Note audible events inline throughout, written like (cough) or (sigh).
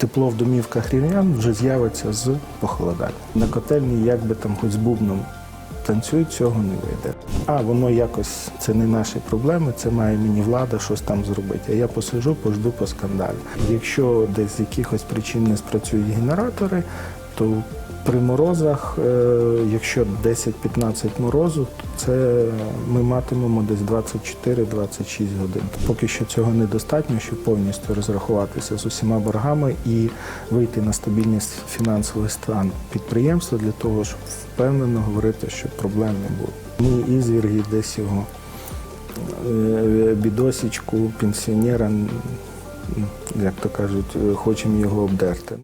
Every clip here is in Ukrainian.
тепло в домівках рівнян вже з'явиться з похолодання. На котельні, як би там хоч з бубном танцюють, цього не вийде. А воно якось це не наші проблеми, це має мені влада щось там зробити. А я посижу, пожду по скандалі. Якщо десь з якихось причин не спрацюють генератори, то при морозах, е, якщо 10-15 морозу, це ми матимемо десь 24-26 годин. Поки що цього недостатньо, щоб повністю розрахуватися з усіма боргами і вийти на стабільність фінансовий стан підприємства для того, щоб впевнено говорити, що проблем не буде. Ми ізвірги десь його е, бідосічку пенсіонера, як то кажуть, е, хочемо його обдерти.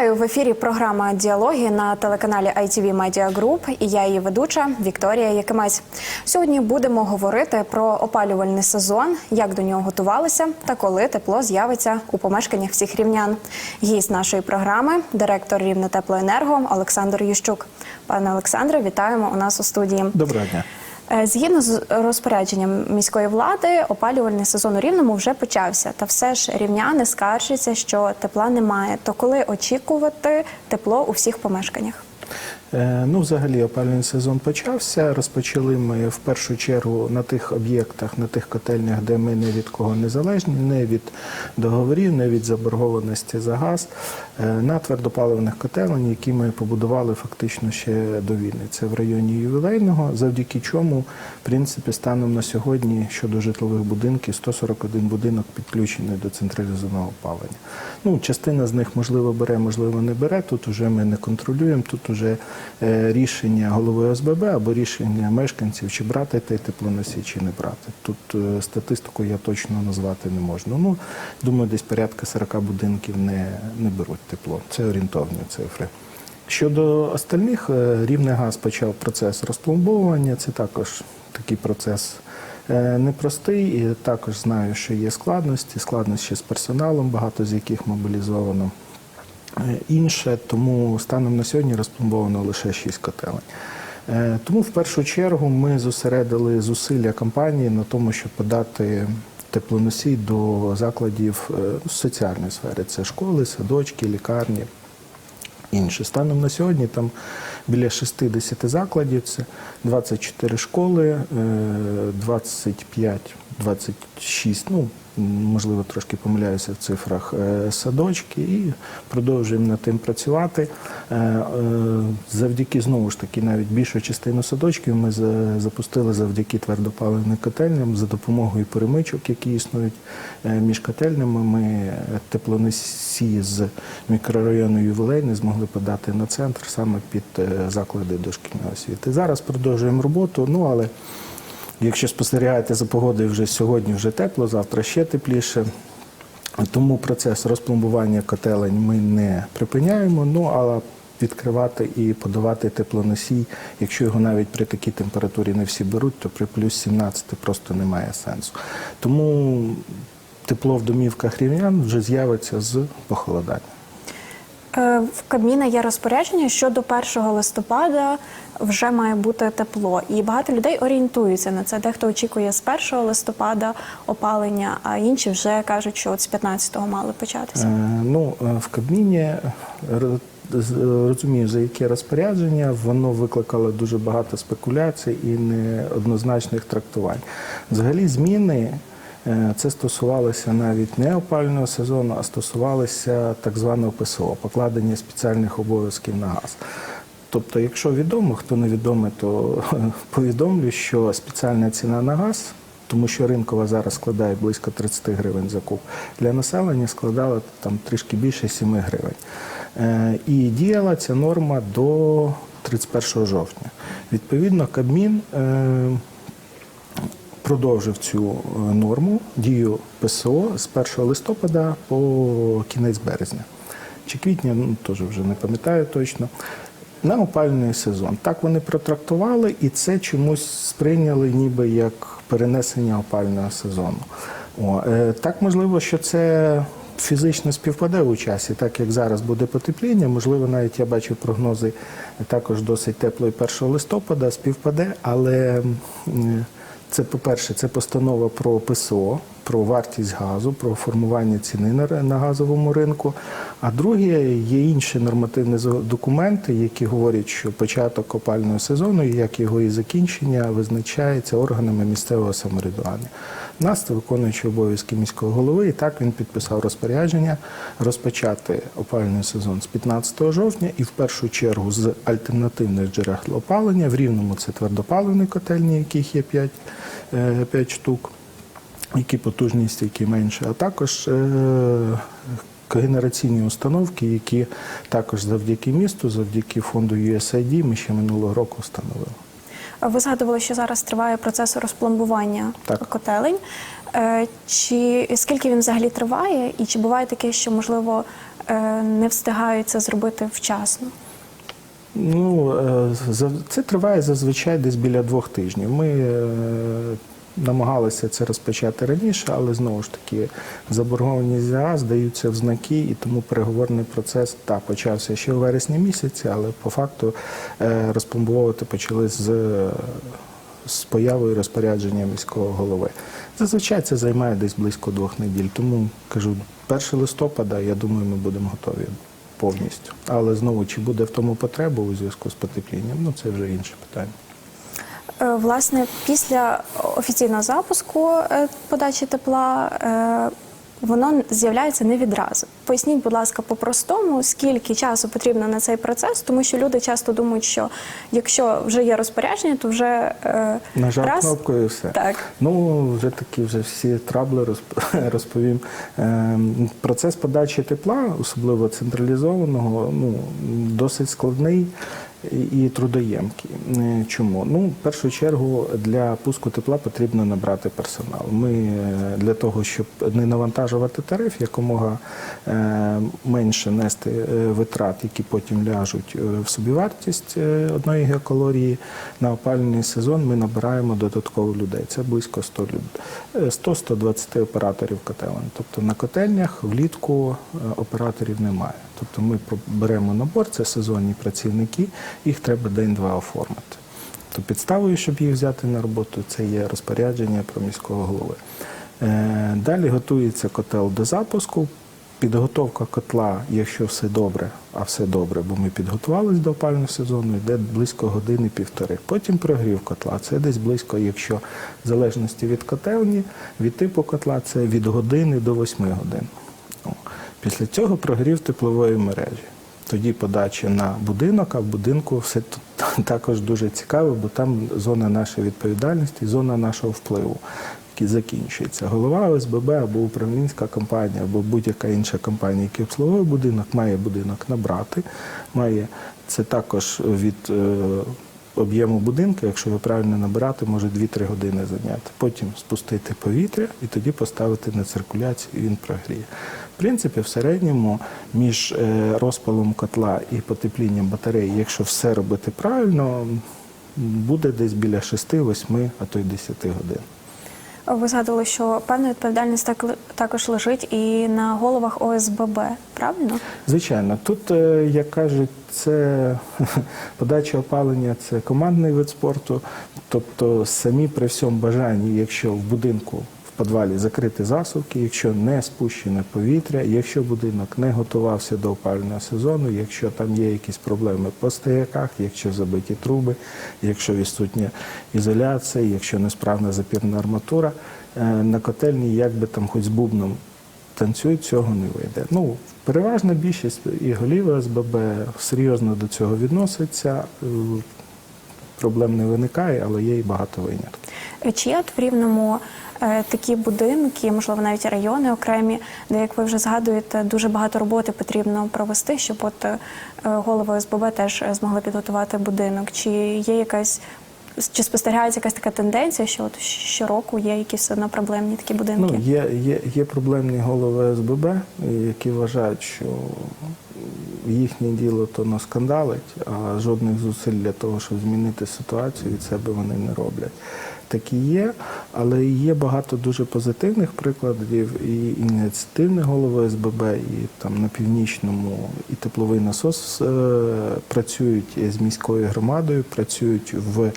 Вітаю в ефірі. Програма Діалоги на телеканалі ITV Media Group і я її ведуча Вікторія Якимець. Сьогодні будемо говорити про опалювальний сезон, як до нього готувалися та коли тепло з'явиться у помешканнях всіх рівнян. Гість нашої програми, директор Рівнетеплоенерго Олександр Ющук. Пане Олександре, вітаємо у нас у студії. Доброго дня. Е, Згідно з розпорядженням міської влади, опалювальний сезон у Рівному вже почався. Та все ж рівняни скаржаться, що тепла немає. То коли очікувати тепло у всіх помешканнях? Е, Ну, взагалі, опалювальний сезон почався. Розпочали ми в першу чергу на тих об'єктах, на тих котельнях, де ми не від кого не залежні, не від договорів, не від заборгованості за газ, е, на твердопаливних котелень, які ми побудували фактично ще до війни. Це в районі ювілейного, завдяки чому, в принципі, станом на сьогодні щодо житлових будинків 141 будинок підключений до централізованого опалення. Ну, частина з них можливо бере, можливо, не бере. Тут вже ми не контролюємо. Тут вже е, рішення голови ОСББ або рішення мешканців, чи брати той теплоносій, чи не брати. Тут е, статистику я точно назвати не можу. Ну, думаю, десь порядка 40 будинків не, не беруть тепло. Це орієнтовні цифри. Щодо остальних, е, рівний газ почав процес розпломбовування. Це також такий процес е, непростий. І також знаю, що є складності, складності з персоналом, багато з яких мобілізовано. Е, Інше, тому станом на сьогодні розпломбовано лише 6 котелень. Е, Тому в першу чергу ми зосередили зусилля компанії на тому, щоб подати теплоносій до закладів е, соціальної сфери. Це школи, садочки, лікарні інше. Станом на сьогодні там біля 60 закладів, це 24 школи, е, 25, 26, ну, можливо, трошки помиляюся в цифрах, е, садочки і продовжуємо над тим працювати. Е, е, Завдяки, знову ж таки, навіть більшу частину садочків ми запустили завдяки твердопаливним котельням за допомогою перемичок, які існують між котельнями. Ми теплоносії з мікрорайону ювілейний змогли подати на центр саме під заклади дошкільної освіти. Зараз продовжуємо роботу, ну але якщо спостерігаєте за погодою, вже сьогодні вже тепло, завтра ще тепліше. Тому процес розпломбування котелень ми не припиняємо, ну але відкривати і подавати теплоносій, якщо його навіть при такій температурі не всі беруть, то при плюс 17 просто немає сенсу. Тому тепло в домівках рівнян вже з'явиться з похолодання. Е, В Кабміна є розпорядження, що до 1 листопада вже має бути тепло, і багато людей орієнтуються на це. Дехто очікує з 1 листопада опалення, а інші вже кажуть, що от з 15-го мали початися. Е, Ну, е, в Кабміні е, розумію, за яке розпорядження, воно викликало дуже багато спекуляцій і неоднозначних трактувань. Взагалі, зміни е, це стосувалося навіть не опального сезону, а стосувалося так званого ПСО, покладення спеціальних обов'язків на газ. Тобто, якщо відомо, хто не то (laughs) повідомлю, що спеціальна ціна на газ тому що ринкова зараз складає близько 30 гривень за куб. Для населення складала там трішки більше 7 гривень. Е, І діяла ця норма до 31 жовтня. Відповідно, Кабмін е, продовжив цю е, норму дію ПСО з 1 листопада по кінець березня. Чи квітня, ну теж вже не пам'ятаю точно. На опалювальний сезон. Так вони протрактували, і це чомусь сприйняли ніби як перенесення опалювального сезону. О, е, так можливо, що це фізично співпаде у часі, так як зараз буде потепління, можливо, навіть я бачу прогнози також досить теплої 1 листопада, співпаде, але це, по-перше, це постанова про ПСО, про вартість газу, про формування ціни на, на газовому ринку. А друге, є інші нормативні документи, які говорять, що початок опального сезону, як його і закінчення, визначається органами місцевого самоврядування. Нас це виконуючий обов'язки міського голови, і так він підписав розпорядження розпочати опалювальний сезон з 15 жовтня і в першу чергу з альтернативних джерел опалення. В рівному це твердопаливні котельні, яких є 5, 5 штук, які потужність, які менше, а також е, генераційні установки, які також завдяки місту, завдяки фонду USAID ми ще минулого року встановили. Ви згадували, що зараз триває процес розпломбування Так. котелень. Е, Чи скільки він взагалі триває, і чи буває таке, що можливо е, не встигають це зробити вчасно? Ну, це триває зазвичай десь біля двох тижнів. Ми намагалися це розпочати раніше, але знову ж таки заборгованість за газ даються в знаки, і тому переговорний процес та почався ще у вересні місяці, але по факту е, розпломбовувати почали з. З появою розпорядження міського голови. Зазвичай це займає десь близько двох неділь. Тому кажу, 1 листопада, я думаю, ми будемо готові повністю. Але знову, чи буде в тому потреба у зв'язку з потеплінням, ну це вже інше питання. Е, Власне, після офіційного запуску е, подачі тепла е, воно з'являється не відразу. Поясніть, будь ласка, по-простому, скільки часу потрібно на цей процес, тому що люди часто думають, що якщо вже є розпорядження, то вже е, Нажав раз кнопку і все. так. Ну, вже такі вже всі трабли розп- (laughs) розповім. Ем, Процес подачі тепла, особливо централізованого, ну, досить складний і- і трудоємкий. Е, Чому? Ну, в першу чергу для пуску тепла потрібно набрати персонал. Ми е, для того, щоб не навантажувати тариф, якомога е, менше нести витрат, які потім ляжуть в собівартість одної геокалорії на опалювальний сезон, ми набираємо додатково людей. Це близько 100 людей. Е, 100-120 операторів котелень. Тобто на котельнях влітку операторів немає. Тобто ми беремо набор, це сезонні працівники, їх треба день-два оформити. То підставою, щоб їх взяти на роботу, це є розпорядження про міського голови. Е, Далі готується котел до запуску. Підготовка котла, якщо все добре, а все добре, бо ми підготувалися до опального сезону, йде близько години-півтори. Потім прогрів котла. Це десь близько, якщо в залежності від котельні, від типу котла, це від години до восьми годин. Після цього прогрів теплової мережі. Тоді подача на будинок, а в будинку все (laughs) також дуже цікаво, бо там зона нашої відповідальності, зона нашого впливу, який закінчується. Голова ОСББ або управлінська компанія, або будь-яка інша компанія, яка обслуговує будинок, має будинок набрати, має це також від е, об'єму будинку, якщо ви правильно набирати, може 2-3 години зайняти. Потім спустити повітря і тоді поставити на циркуляцію, і він прогріє. Принципі, в середньому між е, розпалом котла і потеплінням батареї, якщо все робити правильно, буде десь біля 6-8, а то й 10 годин. Ви згадували, що певна відповідальність так, також лежить і на головах ОСББ, правильно? Звичайно, тут, е, як кажуть, це (laughs) подача опалення це командний вид спорту. Тобто, самі при всьому бажанні, якщо в будинку підвалі закрити засувки, якщо не спущене повітря, якщо будинок не готувався до опалювального сезону, якщо там є якісь проблеми по стояках, якщо забиті труби, якщо відсутня ізоляція, якщо несправна запірна арматура, е, на котельні, як би там хоч з бубном танцюють, цього не вийде. Ну, переважна більшість і голів ОСББ серйозно до цього відноситься. Проблем не виникає, але є і багато винятків. Е, Чи є от в рівному е, такі будинки, можливо, навіть райони окремі, де, як ви вже згадуєте, дуже багато роботи потрібно провести, щоб от е, голови ОСББ теж змогли підготувати будинок? Чи є якась чи спостерігається якась така тенденція, що от щороку є якісь одно проблемні такі будинки? Ну, є, є, є проблемні голови ОСББ, які вважають, що їхнє діло то на скандалить, а жодних зусиль для того, щоб змінити ситуацію, від себе вони не роблять. Такі є, але є багато дуже позитивних прикладів і ініціативне голови СББ, і там на північному і тепловий насос е, працюють з міською громадою, працюють в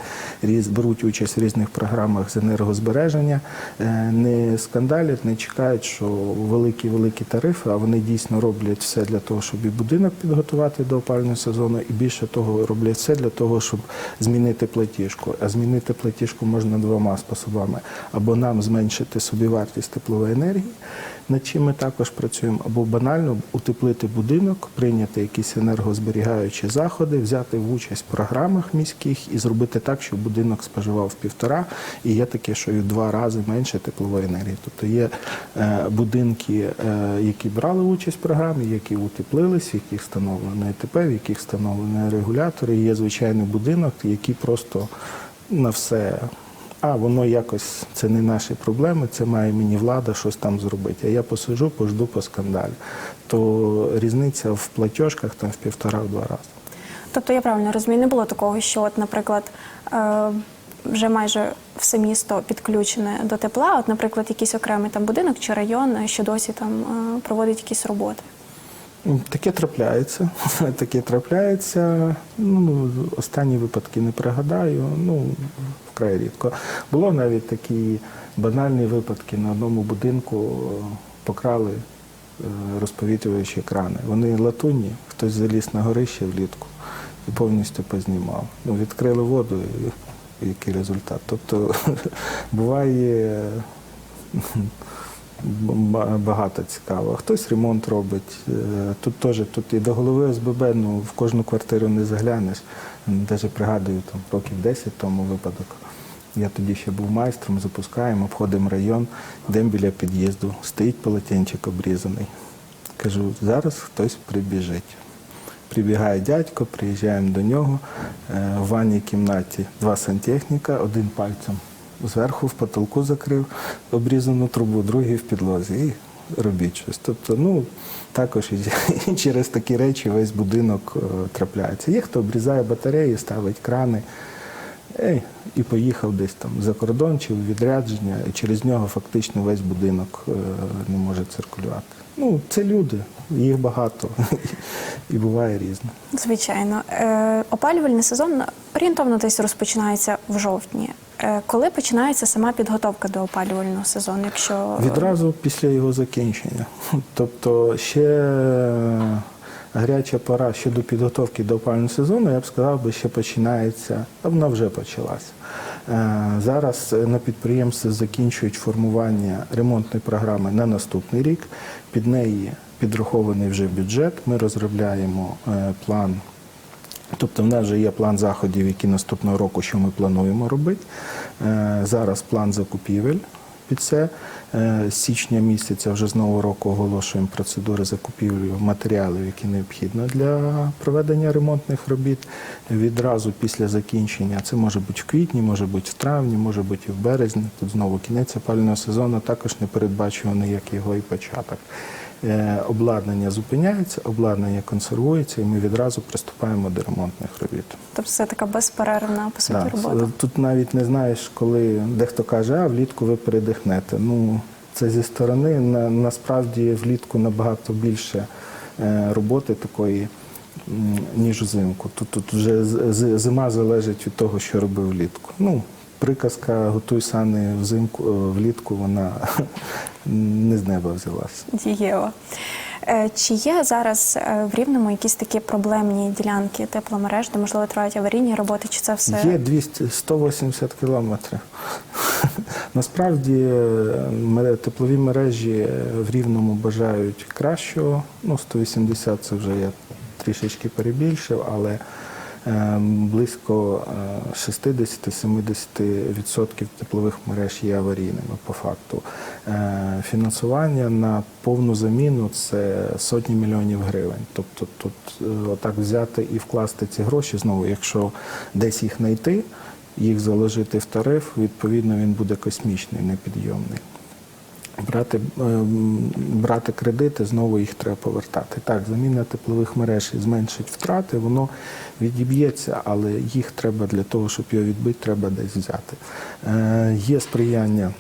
беруть участь в різних програмах з енергозбереження, е, не скандалять, не чекають, що великі великі тарифи, а вони дійсно роблять все для того, щоб і будинок підготувати до опалювального сезону, і більше того, роблять все для того, щоб змінити платіжку. А змінити платіжку можна двома способами: або нам зменшити собівартість теплової енергії, над чим ми також працюємо, або банально утеплити будинок, прийняти якісь енергозберігаючі заходи, взяти в участь в програмах міських і зробити так, щоб будинок споживав в півтора, і є таке, що в два рази менше теплової енергії. Тобто є е, будинки, е, які брали участь в програмі, які утеплились, в яких встановлено ЕТП, в яких встановлені регулятори. Є звичайний будинок, який просто на все. А воно якось це не наші проблеми, це має мені влада щось там зробити. А я посиджу, пожду по скандалі. То різниця в платіжках там в півтора-два рази. Тобто я правильно розумію, не було такого, що, от, наприклад, е, вже майже все місто підключене до тепла. От, наприклад, якийсь окремий там будинок чи район, що досі там е, проводить якісь роботи. Таке трапляється. (laughs) Таке трапляється. Ну, останні випадки не пригадаю. Ну, вкрай рідко. Було навіть такі банальні випадки на одному будинку е, покрали е, розповітрювачі екрани. Вони латунні, хтось заліз на горище влітку і повністю познімав. Ну, відкрили воду, і який результат. Тобто (laughs) буває багато цікаво. Хтось ремонт робить. Е, Тут теж тут і до голови ОСББ, ну в кожну квартиру не заглянеш. Навіть пригадую там років 10 тому випадок. Я тоді ще був майстром, запускаємо, обходимо район, йдемо біля під'їзду, стоїть полотенчик обрізаний. Кажу, зараз хтось прибіжить. Прибігає дядько, приїжджаємо до нього. Е, В ванній кімнаті два сантехніка, один пальцем зверху в потолку закрив обрізану трубу, другий в підлозі. І робіть щось. Тобто, ну також і, (laughs) через такі речі весь будинок е, трапляється. Є хто обрізає батареї, ставить крани. Ей, і поїхав десь там за кордон чи в відрядження, і через нього фактично весь будинок е, не може циркулювати. Ну, це люди, їх багато, (laughs) і буває різне. Звичайно, е, опалювальний сезон орієнтовно десь розпочинається в жовтні. Е, коли починається сама підготовка до опалювального сезону? Якщо Відразу після його закінчення. (laughs) Тобто ще гаряча пора щодо підготовки до опалювального сезону, я б сказав, би, ще починається, а вона вже почалася. Е, Зараз на підприємстві закінчують формування ремонтної програми на наступний рік. Під неї підрахований вже бюджет. Ми розробляємо е, план Тобто в нас вже є план заходів, які наступного року, що ми плануємо робити. Е, Зараз план закупівель під це. Е, З січня місяця вже з нового року оголошуємо процедури закупівлі матеріалів, які необхідно для проведення ремонтних робіт. Відразу після закінчення, це може бути в квітні, може бути в травні, може бути і в березні. Тут знову кінець опалювального сезону, також не передбачуваний, як його і початок. Е, Обладнання зупиняється, обладнання консервується, і ми відразу приступаємо до ремонтних робіт. тобто це така безперервна по суті Да, робота. Тут навіть не знаєш, коли дехто каже, а влітку ви передихнете. Ну, це зі сторони. На, насправді влітку набагато більше е, роботи такої, ніж взимку. Тут, тут вже зима залежить від того, що робив влітку. Ну, приказка готуй сани взимку, е, влітку, вона (laughs) не з неба взялася. Дієво. Е, Чи є зараз е, в Рівному якісь такі проблемні ділянки тепломереж, де можливо тривають аварійні роботи, чи це все Є 200, 180 кілометрів. (laughs) Насправді теплові мережі в Рівному бажають кращого. Ну, 180 це вже я трішечки перебільшив, але близько е, 60-70% теплових мереж є аварійними по факту. Е, Фінансування на повну заміну це сотні мільйонів гривень. Тобто тут е, отак взяти і вкласти ці гроші знову, якщо десь їх знайти, їх заложити в тариф, відповідно він буде космічний, непідйомний. Брати, ем, брати кредити, знову їх треба повертати. Так, заміна теплових мереж і зменшить втрати, воно відіб'ється, але їх треба для того, щоб його відбити, треба десь взяти. Е, Є сприяння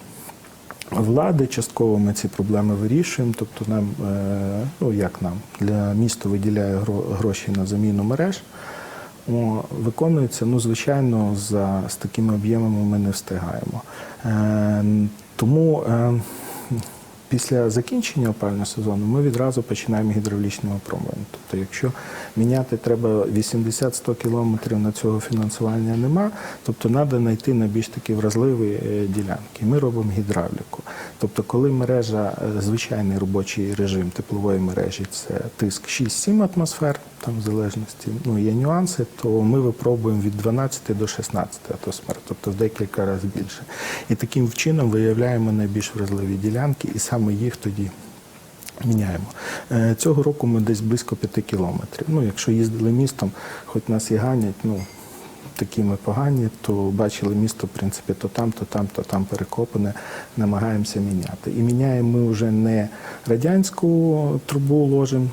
влади, частково ми ці проблеми вирішуємо. Тобто нам, е, ну як нам, для міста виділяє гроші на заміну мереж. О, виконується, ну, звичайно, за, з такими об'ємами ми не встигаємо. Е, тому е, після закінчення опального сезону ми відразу починаємо гідравлічне опромлення. Тобто, якщо міняти треба 80-100 кілометрів на цього фінансування нема, тобто треба знайти на більш такі вразливі е, ділянки. Ми робимо гідравліку. Тобто, коли мережа, е, звичайний робочий режим теплової мережі це тиск 6-7 атмосфер, там в залежності ну, є нюанси, то ми випробуємо від 12 до 16 атмосфер, тобто в декілька разів більше. І таким чином виявляємо найбільш вразливі ділянки, і саме їх тоді міняємо. Е, Цього року ми десь близько 5 кілометрів. Ну, якщо їздили містом, хоч нас і ганять, ну такі ми погані, то бачили місто, в принципі, то там, то там, то там перекопане, намагаємося міняти. І міняємо ми вже не радянську трубу ложимо.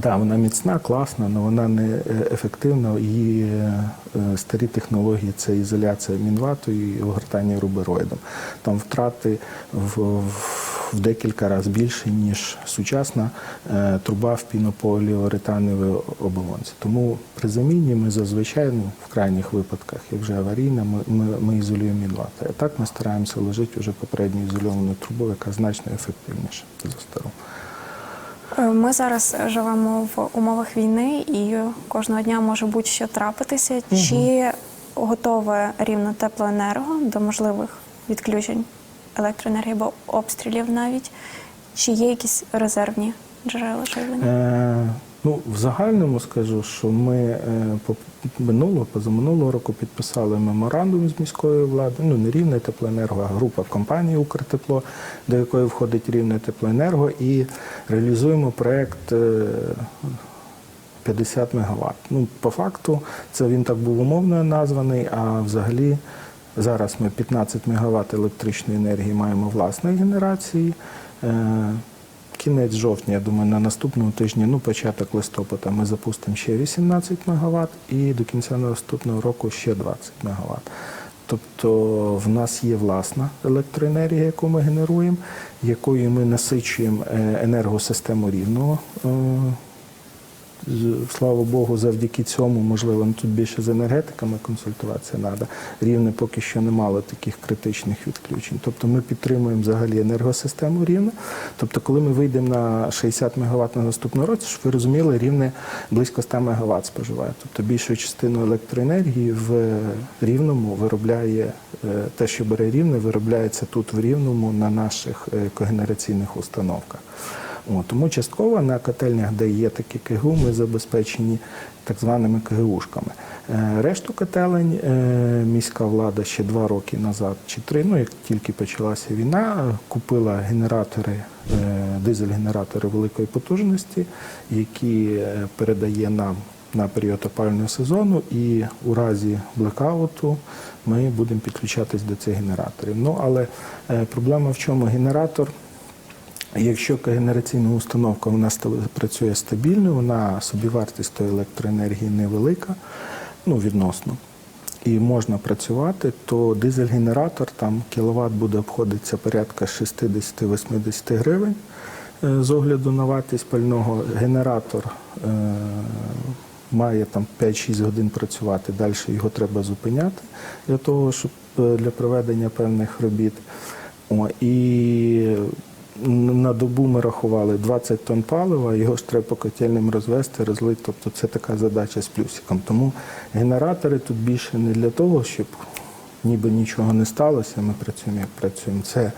Так, вона міцна, класна, але вона не е, ефективна. Її е, е, старі технології це ізоляція мінватою і огортання рубероїдом. Там втрати в, в, декілька разів більше, ніж сучасна труба в пінополіуретановій оболонці. Тому при заміні ми зазвичай, ну, в крайніх випадках, як вже аварійна, ми, ми, ми ізолюємо мінватою. А так ми стараємося ложити вже попередньо ізольовану трубу, яка значно ефективніша за стару. Е, Ми зараз живемо в умовах війни, і кожного дня може будь-що трапитися. Чи готове рівно теплоенерго до можливих відключень електроенергії або обстрілів навіть? Чи є якісь резервні джерела живлення? Е, ну, в загальному скажу, що ми е, по минулого, позаминулого року підписали меморандум з міською владою, ну не рівне теплоенерго, а група компаній Укртепло, до якої входить рівне теплоенерго, і реалізуємо проект. е, 50 МВт. Ну, по факту, це він так був умовно названий, а взагалі зараз ми 15 МВт електричної енергії маємо власної генерації. Е, Кінець жовтня, я думаю, на наступному тижні, ну початок листопада, ми запустимо ще 18 МВт і до кінця наступного року ще 20 МВт. Тобто в нас є власна електроенергія, яку ми генеруємо, якою ми насичуємо е, енергосистему рівного. Слава Богу, завдяки цьому, можливо, ну, тут більше з енергетиками консультуватися треба. Рівне поки що не мало таких критичних відключень. Тобто ми підтримуємо взагалі енергосистему рівне. Тобто, коли ми вийдемо на 60 МВт на наступному році, щоб ви розуміли, рівне близько 100 МВт споживає. Тобто більшу частину електроенергії в рівному виробляє е, те, що бере рівне, виробляється тут в рівному на наших е, когенераційних установках. О, тому частково на котельнях, де є такі КГУ, ми забезпечені так званими КГУшками. Е, Решту котелень е, міська влада ще два роки назад чи три, ну як тільки почалася війна, купила генератори, е, дизель-генератори великої потужності, які передає нам на період опалювального сезону, і у разі блекауту ми будемо підключатись до цих генераторів. Ну але проблема в чому генератор. Якщо когенераційна установка вона ста- працює стабільно, вона собівартість тої електроенергії невелика, ну відносно, і можна працювати, то дизель-генератор там кіловат буде обходитися порядка 60-80 гривень е, з огляду на вартість пального. Генератор е, має там 5-6 годин працювати, далі його треба зупиняти для того, щоб е, для проведення певних робіт. О, і на добу ми рахували 20 тонн палива, його ж треба по котельним розвести, розлити. Тобто це така задача з плюсиком. Тому генератори тут більше не для того, щоб ніби нічого не сталося, ми працюємо як працюємо. Це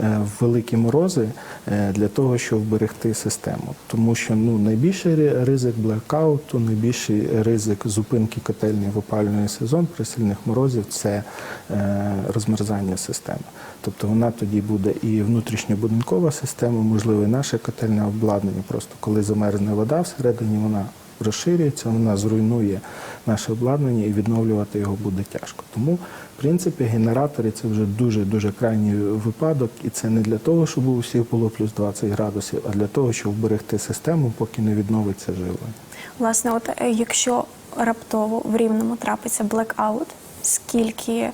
е, великі морози е, для того, щоб вберегти систему. Тому що ну, найбільший ризик блекауту, найбільший ризик зупинки котельні в опалювальний сезон при сильних морозів це е, розмерзання системи. Тобто вона тоді буде і внутрішньобудинкова система, можливо, і наше котельне обладнання. Просто коли замерзне вода всередині, вона розширюється, вона зруйнує наше обладнання і відновлювати його буде тяжко. Тому, в принципі, генератори це вже дуже дуже крайній випадок, і це не для того, щоб у всіх було плюс 20 градусів, а для того, щоб вберегти систему, поки не відновиться живлення. Власне, от е, якщо раптово в рівному трапиться блекаут, скільки е,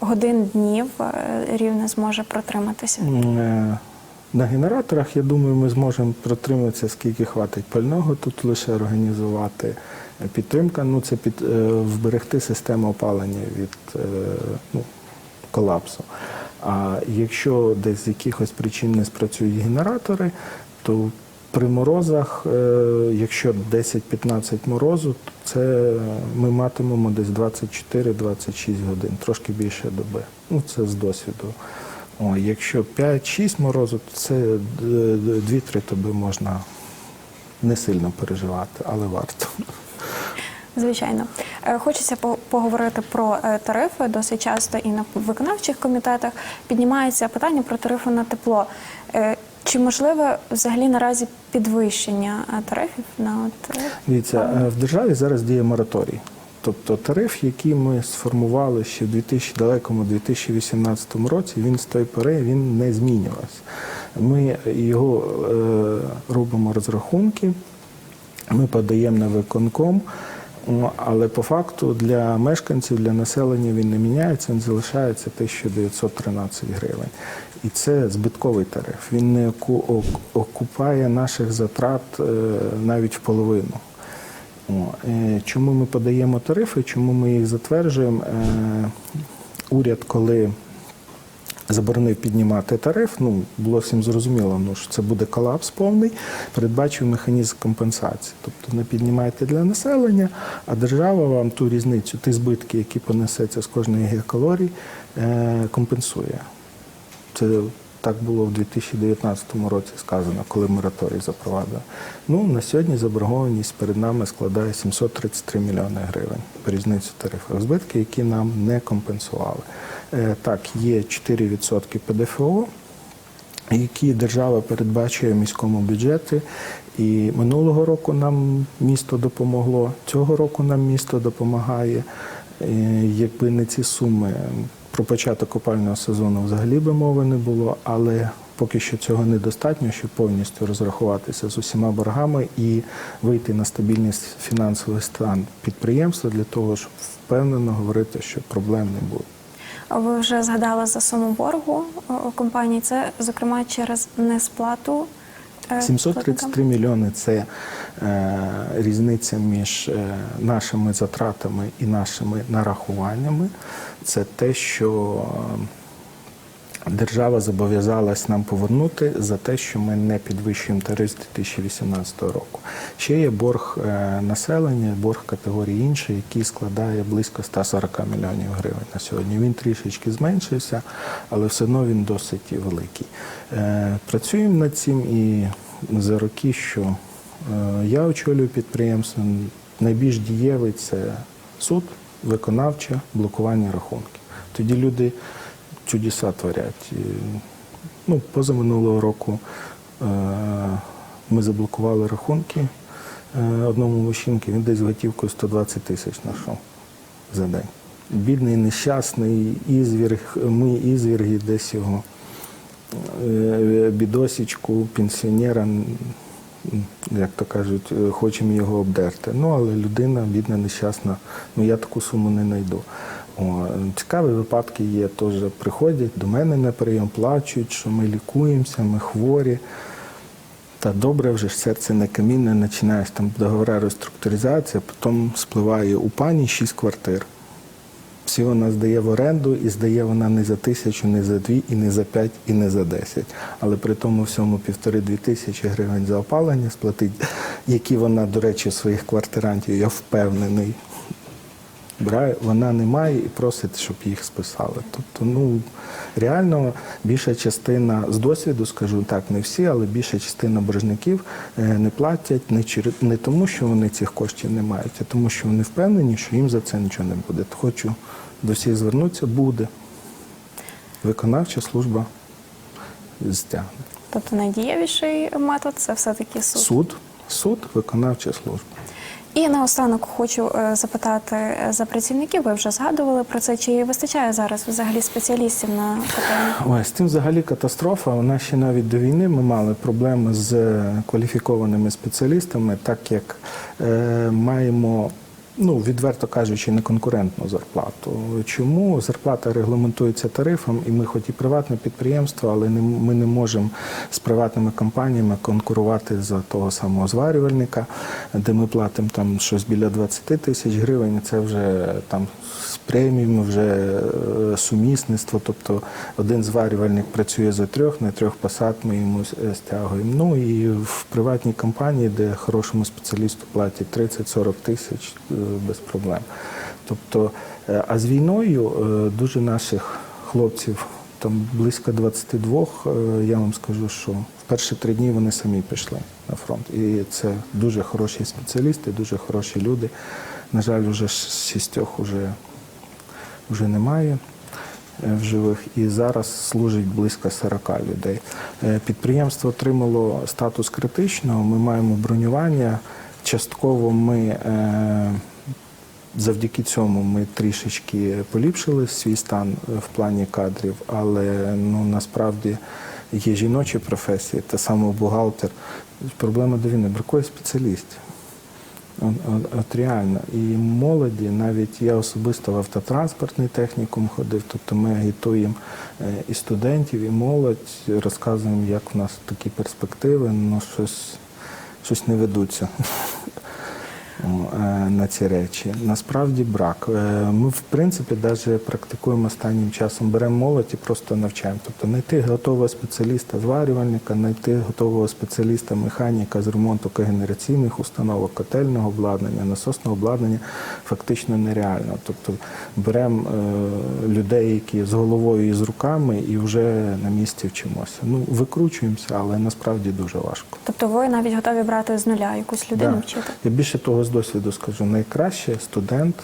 годин днів е, рівне зможе протриматися? На генераторах, я думаю, ми зможемо протриматися, скільки хватить пального. Тут лише організувати підтримка. Ну, це під, е, вберегти систему опалення від е, ну, колапсу. А якщо десь з якихось причин не спрацюють генератори, то при морозах, е, якщо 10-15 морозу, то це ми матимемо десь 24-26 годин, трошки більше доби. Ну, це з досвіду. О, якщо 5-6 морозу, то це е, 2-3 доби можна не сильно переживати, але варто. Звичайно, Е, хочеться по- поговорити про е, тарифи. Досить часто і на виконавчих комітетах піднімається питання про тарифи на тепло. Е, Чи можливе взагалі наразі підвищення е, тарифів на от е, Дивіться, е, в державі зараз діє мораторій. Тобто тариф, який ми сформували ще в 2000, далекому 2018 році, він з тої пори він не змінювався. Ми його е, робимо розрахунки, ми подаємо на виконком, але по факту для мешканців, для населення він не міняється, він залишається 1913 гривень. І це збитковий тариф. Він не оку- окупає наших затрат е, навіть в половину. Е, Чому ми подаємо тарифи, чому ми їх затверджуємо? Е, Уряд, коли заборонив піднімати тариф, ну було всім зрозуміло, ну, що це буде колапс повний, передбачив механізм компенсації. Тобто не піднімайте для населення, а держава вам ту різницю, ті збитки, які понесеться з кожної гігакалорії, е, компенсує. Це так було в 2019 році сказано, коли мораторій запровадив. Ну, на сьогодні заборгованість перед нами складає 733 мільйони гривень по різницю тарифів. Збитки, які нам не компенсували. Е, Так, є 4% ПДФО, які держава передбачує міському бюджеті. І минулого року нам місто допомогло, цього року нам місто допомагає. Е, Якби не ці суми, про початок опального сезону взагалі би мови не було, але поки що цього недостатньо, щоб повністю розрахуватися з усіма боргами і вийти на стабільний фінансовий стан підприємства для того, щоб впевнено говорити, що проблем не буде. ви вже згадали за суму боргу е, компанії? Це зокрема через несплату. Е, 733 мільйони це е, різниця між е, нашими затратами і нашими нарахуваннями. Це те, що е, держава зобов'язалась нам повернути за те, що ми не підвищуємо тариф з 2018 року. Ще є борг е, населення, борг категорії іншої, який складає близько 140 мільйонів гривень на сьогодні. Він трішечки зменшився, але все одно він досить великий. Е, Працюємо над цим і за роки, що е, я очолюю підприємство, найбільш дієвий це суд, виконавче блокування рахунків. Тоді люди чудеса творять. І, ну, позаминулого року е, ми заблокували рахунки е, одному мужчинки, він десь готівкою 120 тисяч знайшов за день. Бідний, нещасний, ізвірг, ми ізвірги десь його е, бідосічку, пенсіонера, як то кажуть, е, хочемо його обдерти. Ну, але людина, бідна, нещасна, ну я таку суму не знайду. О, цікаві випадки є, теж приходять до мене на прийом, плачуть, що ми лікуємося, ми хворі. Та добре вже ж серце не камінне, починаєш там договори реструктуризації, потім спливає у пані шість квартир. Всі вона здає в оренду, і здає вона не за тисячу, не за дві, і не за п'ять, і не за десять. Але при тому всьому півтори-дві тисячі гривень за опалення сплатить, які вона, до речі, своїх квартирантів, я впевнений, брає, вона не має і просить, щоб їх списали. Тобто, ну реально більша частина з досвіду, скажу так, не всі, але більша частина боржників е, не платять не через не тому, що вони цих коштів не мають, а тому, що вони впевнені, що їм за це нічого не буде. Хочу до всіх звернутися, буде. Виконавча служба стягне. Тобто найдієвіший метод це все-таки суд. Суд, суд, виконавча служба. І наостанок хочу е, запитати е, за працівників. Ви вже згадували про це. Чи вистачає зараз взагалі спеціалістів на питання? Ой, тим взагалі катастрофа. У нас ще навіть до війни ми мали проблеми з е, кваліфікованими спеціалістами, так як е, маємо. Ну, відверто кажучи, неконкурентну зарплату. Чому зарплата регламентується тарифом, і ми, хоч і приватне підприємство, але не, ми не можемо з приватними компаніями конкурувати за того самого зварювальника, де ми платимо там щось біля 20 тисяч гривень. Це вже там з преміями, вже е, сумісництво. Тобто один зварювальник працює за трьох, на трьох посад ми йому е, стягуємо. Ну і в приватній компанії, де хорошому спеціалісту платять 30-40 тисяч е, без проблем. Тобто, е, а з війною е, дуже наших хлопців. Там близько 22, е, я вам скажу, що в перші три дні вони самі пішли на фронт. І це дуже хороші спеціалісти, дуже хороші люди. На жаль, вже шістьох вже, вже немає в живих. І зараз служить близько 40 людей. Підприємство отримало статус критичного. Ми маємо бронювання. Частково ми Завдяки цьому ми трішечки поліпшили свій стан е, в плані кадрів, але ну насправді є жіночі професії, та саме бухгалтер. Проблема до війни бракує спеціалістів. От, от, от реально. І молоді, навіть я особисто в автотранспортний технікум ходив, тобто ми агітуємо е, і студентів, і молодь, розказуємо, як в нас такі перспективи, ну щось, щось не ведуться. Е, на ці речі. Насправді брак. Е, Ми, в принципі, навіть практикуємо останнім часом, беремо молодь і просто навчаємо. Тобто знайти готового спеціаліста зварювальника, знайти готового спеціаліста механіка з ремонту когенераційних установок, котельного обладнання, насосного обладнання фактично нереально. Тобто беремо е, людей, які з головою і з руками, і вже на місці вчимося. Ну, викручуємося, але насправді дуже важко. Тобто ви навіть готові брати з нуля якусь людину Да. вчити? Я більше того з досвіду скажу, найкраще студент,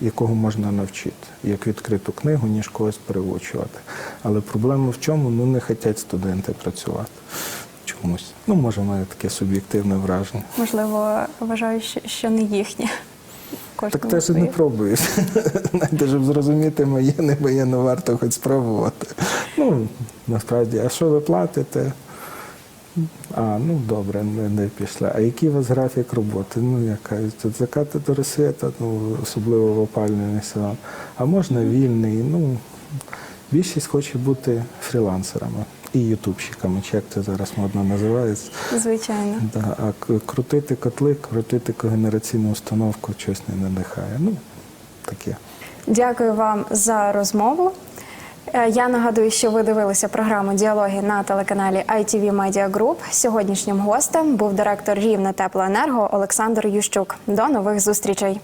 якого можна навчити, як відкриту книгу, ніж когось переучувати. Але проблема в чому? Ну не хочуть студенти працювати чомусь. Ну, може, має таке суб'єктивне враження. Можливо, вважаю, що, не їхнє. Так теж не пробуєш. (laughs) Знаєте, щоб зрозуміти моє, не моє, ну варто хоч спробувати. Ну, насправді, а що ви платите? А, ну добре, не, не пішли. А який у вас графік роботи? Ну, яка тут закати до розсвіта, ну, особливо в опалювальний сезон. А можна вільний. Ну, більшість хоче бути фрілансерами і ютубщиками, чи як це зараз модно називається. Звичайно. Да, а крутити котли, крутити когенераційну установку щось не надихає. Ну, таке. Дякую вам за розмову. Е, Я нагадую, що ви дивилися програму Діалоги на телеканалі ITV Media Group. Сьогоднішнім гостем був директор Рівне Теплоенерго Олександр Ющук. До нових зустрічей.